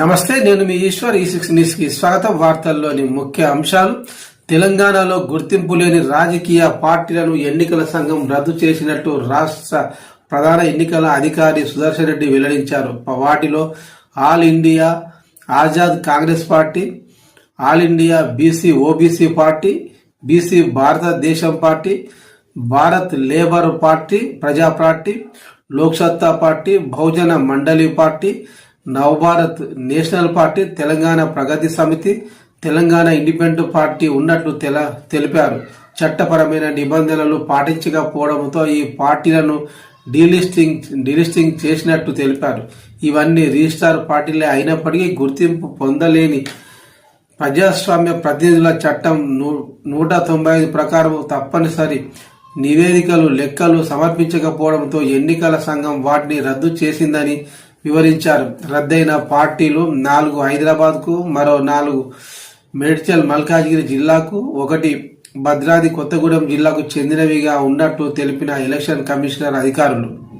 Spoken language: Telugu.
నమస్తే నేను మీ ఈశ్వర్ ఈ సిక్స్ న్యూస్కి స్వాగతం. వార్తల్లోని ముఖ్య అంశాలు. తెలంగాణలో గుర్తింపు లేని రాజకీయ పార్టీలను ఎన్నికల సంఘం రద్దు చేసినట్టు రాష్ట్ర ప్రధాన ఎన్నికల అధికారి సుదర్శన్ రెడ్డి వెల్లడించారు. వాటిలో all India Azad Congress party all India BC OBC party BC Bharatadesam party Bharat labour party Praja party Loksatta party Bahujan Mandali party Navabharat national party Telangana Pragati Samiti Telangana independent party ఉన్నట్లు తెల తెలిపారు. చట్టపరమైన నిబంధనలు పాటించకపోవడంతో ఈ పార్టీలను డీలిస్టింగ్ డీలిస్టింగ్ చేసినట్టు తెలిపారు. ఇవన్నీ రిజిస్టార్ పార్టీలే అయినప్పటికీ గుర్తింపు పొందలేని ప్రజాస్వామ్య ప్రతినిధుల చట్టం నూ- నూట తొంభై ఐదు ప్రకారం తప్పనిసరి నివేదికలు లెక్కలు సమర్పించకపోవడంతో ఎన్నికల సంఘం వాటిని రద్దు చేసిందని వివరించారు. రద్దయిన పార్టీలు నాలుగు హైదరాబాద్కు మరో నాలుగు మేడ్చల్ మల్కాజ్గిరి జిల్లాకు ఒకటి భద్రాద్రి కొత్తగూడెం జిల్లాకు చెందినవిగా ఉన్నట్టు తెలిపిన ఎలక్షన్ కమిషనర్ అధికారులు.